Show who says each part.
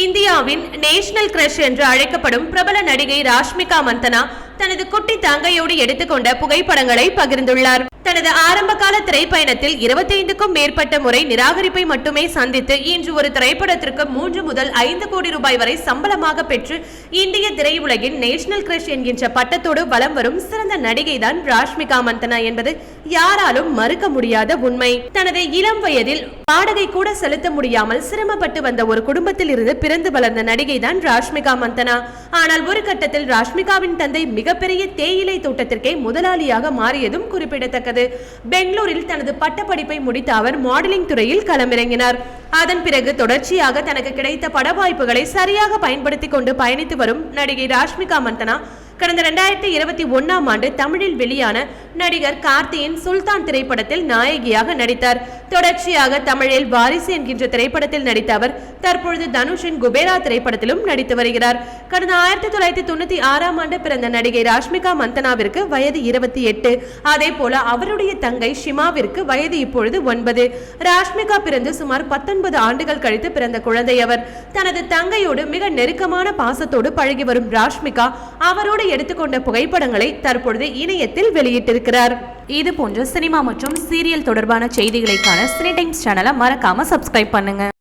Speaker 1: இந்தியாவின் national crush என்று அழைக்கப்படும் பிரபல நடிகை ராஷ்மிகா மந்தனா தனது குட்டி தங்கையோடு எடுத்துக்கொண்ட புகைப்படங்களை பகிர்ந்துள்ளார். தனது ஆரம்பகால திரைப்பயணத்தில் இருபத்தைந்துக்கும் மேற்பட்ட முறை நிராகரிப்பை மட்டுமே சந்தித்து இன்று ஒரு திரைப்படத்திற்கு மூன்று முதல் ஐந்து கோடி ரூபாய் வரை சம்பளமாக பெற்று இந்திய திரையுலகின் நேஷனல் கிரஷ் என்கின்ற பட்டத்தோடு வலம் வரும் சிறந்த நடிகைதான் ராஷ்மிகா மந்தனா என்பது யாராலும் மறுக்க முடியாத உண்மை. தனது இளம் வயதில் வாடகை கூட செலுத்த முடியாமல் சிரமப்பட்டு வந்த ஒரு குடும்பத்தில் இருந்து பிறந்து வளர்ந்த நடிகை தான் ராஷ்மிகா மந்தனா. ஆனால் ஒரு கட்டத்தில் ராஷ்மிகாவின் தந்தை மிகப்பெரிய தேயிலை தோட்டத்திற்கே முதலாளியாக மாறியதும் குறிப்பிடத்தக்கது. பெங்களூரில் தனது பட்டப்படிப்பை முடித்த அவர் மாடலிங் துறையில் களமிறங்கினார். அதன் பிறகு தொடர்ச்சியாக தனக்கு கிடைத்த பட வாய்ப்புகளை சரியாக பயன்படுத்திக் கொண்டு பயணித்து வரும் நடிகை ராஷ்மிகா மந்தனா கடந்த ரெண்டாயிரத்தி இருபத்தி ஒன்னாம் ஆண்டு தமிழில் வெளியான நடிகர் கார்த்தியின் சுல்தான் திரைப்படத்தில் நாயகியாக நடித்தார். தொடர்ச்சியாக தமிழில் வாரிசு என்கின்ற திரைப்படத்தில் நடித்த அவர் தற்பொழுது தனுஷின் குபேரா திரைப்படத்திலும் நடித்து வருகிறார். கடந்த ஆயிரத்தி தொள்ளாயிரத்தி தொண்ணூத்தி ஆறாம் ஆண்டு பிறந்த நடிகை ராஷ்மிகா மந்தனாவிற்கு வயது இருபத்தி எட்டு. அதே போல அவருடைய தங்கை ஷிமாவிற்கு வயது இப்பொழுது ஒன்பது. ராஷ்மிகா பிறந்து சுமார் பத்தொன்பது ஆண்டுகள் கழித்து பிறந்த குழந்தை அவர். தனது தங்கையோடு மிக நெருக்கமான பாசத்தோடு பழகி வரும் ராஷ்மிகா அவரோடு எடுத்துக்கொண்ட புகைப்படங்களை தற்பொழுது இணையத்தில் வெளியிட்டிருக்கிறார். இது போன்ற சினிமா மற்றும் சீரியல் தொடர்பான செய்திகளைக்கான சினி டைம்ஸ் சேனலை மறக்காம சப்ஸ்கிரைப் பண்ணுங்க.